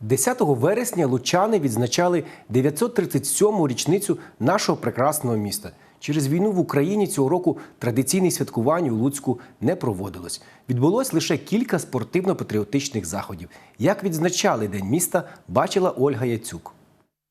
10 вересня лучани відзначали 937-му річницю нашого прекрасного міста. Через війну в Україні цього року традиційне святкування у Луцьку не проводилось. Відбулось лише кілька спортивно-патріотичних заходів. Як відзначали День міста, бачила Ольга Яцюк.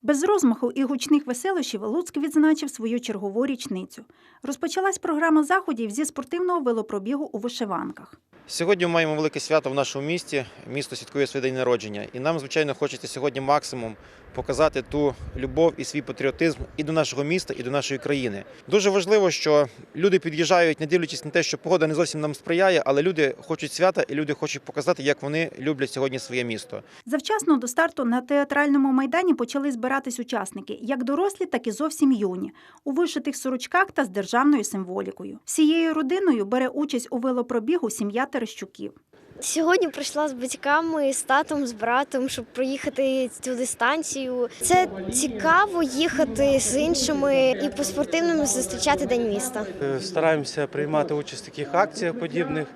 Без розмаху і гучних веселощів Луцьк відзначив свою чергову річницю. Розпочалась програма заходів зі спортивного велопробігу у вишиванках. Сьогодні ми маємо велике свято в нашому місті. Місто святкує свій день народження. І нам, звичайно, хочеться сьогодні максимум показати ту любов і свій патріотизм і до нашого міста, і до нашої країни. Дуже важливо, що люди під'їжджають, не дивлячись на те, що погода не зовсім нам сприяє, але люди хочуть свята і люди хочуть показати, як вони люблять сьогодні своє місто. Завчасно до старту на театральному майдані почали збиратись учасники, як дорослі, так і зовсім юні, у вишитих сорочках та з державною символікою. Всією родиною бере участь у велопробігу сім'я Терещуків. Сьогодні прийшла з батьками, з татом, з братом, щоб проїхати цю дистанцію. Це цікаво їхати з іншими і по спортивному зустрічати день міста. Е, Стараємося приймати участь в таких акціях подібних.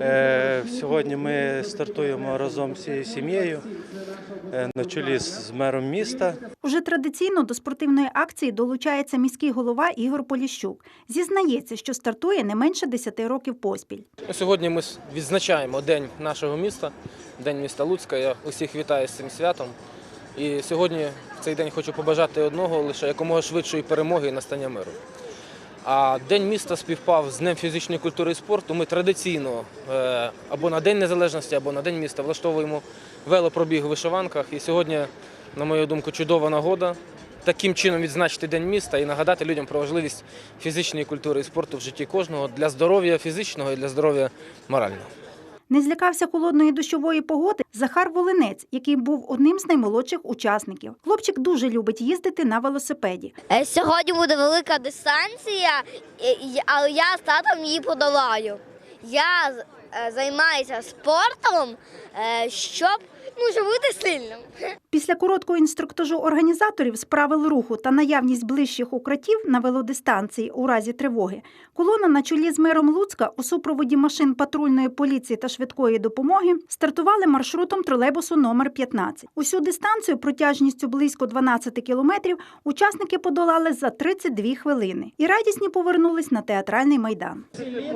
Е, Сьогодні ми стартуємо разом з всією сім'єю е, на чолі з мером міста. Уже традиційно до спортивної акції долучається міський голова Ігор Поліщук. Зізнається, що стартує не менше 10 років поспіль. Сьогодні ми відзначаємо День нашого міста, День міста Луцька. Я усіх вітаю з цим святом. І сьогодні в цей день хочу побажати одного лише якомога швидшої перемоги і настання миру. А День міста співпав з Днем фізичної культури і спорту. Ми традиційно е, або на День Незалежності, або на День міста влаштовуємо велопробіг у вишиванках. І сьогодні, на мою думку, чудова нагода таким чином відзначити День міста і нагадати людям про важливість фізичної культури і спорту в житті кожного для здоров'я фізичного і для здоров'я морального. Не злякався холодної дощової погоди Захар Волинець, який був одним з наймолодших учасників. Хлопчик дуже любить їздити на велосипеді. Е, Сьогодні буде велика дистанція, але я з татом її подолаю. Я е, спортом, е, щоб, ну, щоб бути сильним. Після короткого інструктажу організаторів з правил руху та наявність ближчих укриттів на велодистанції у разі тривоги, колона на чолі з мером Луцька у супроводі машин патрульної поліції та швидкої допомоги стартували маршрутом тролейбусу номер 15. Усю дистанцію протяжністю близько 12 кілометрів учасники подолали за 32 хвилини і радісні повернулись на театральний майдан.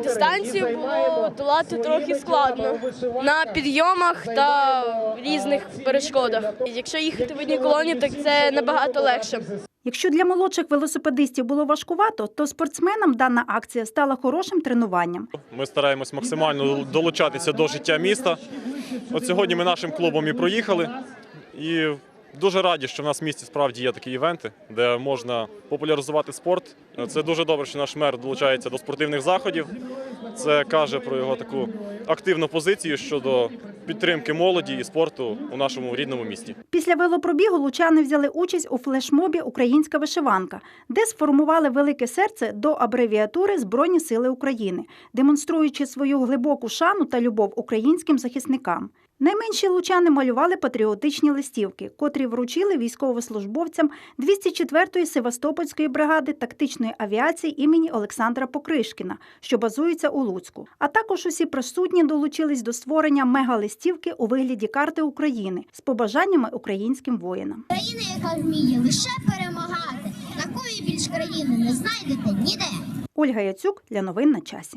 Дистанцію було долати трохи складно на підйомах та різних перешкодах. Якщо їхати в одній колоні, так це набагато легше. Якщо для молодших велосипедистів було важкувато, то спортсменам дана акція стала хорошим тренуванням. Ми стараємось максимально долучатися до життя міста. От сьогодні ми нашим клубом і проїхали. І дуже раді, що в нас в місті справді є такі івенти, де можна популяризувати спорт. Це дуже добре, що наш мер долучається до спортивних заходів. Це каже про його таку активну позицію щодо підтримки молоді і спорту у нашому рідному місті. Після велопробігу лучани взяли участь у флешмобі Українська вишиванка, де сформували велике серце до абревіатури Збройні Сили України, демонструючи свою глибоку шану та любов українським захисникам. Найменші лучани малювали патріотичні листівки, котрі вручили військовослужбовцям 204-ї Севастопольської бригади тактичної авіації імені Олександра Покришкіна, що базується у Луцьку. А також усі присутні долучились до створення мегалистівки у вигляді карти України з побажаннями українським воїнам. Країна, яка вміє лише перемагати, такої більш країни не знайдете ніде. Ольга Яцюк для новин на часі.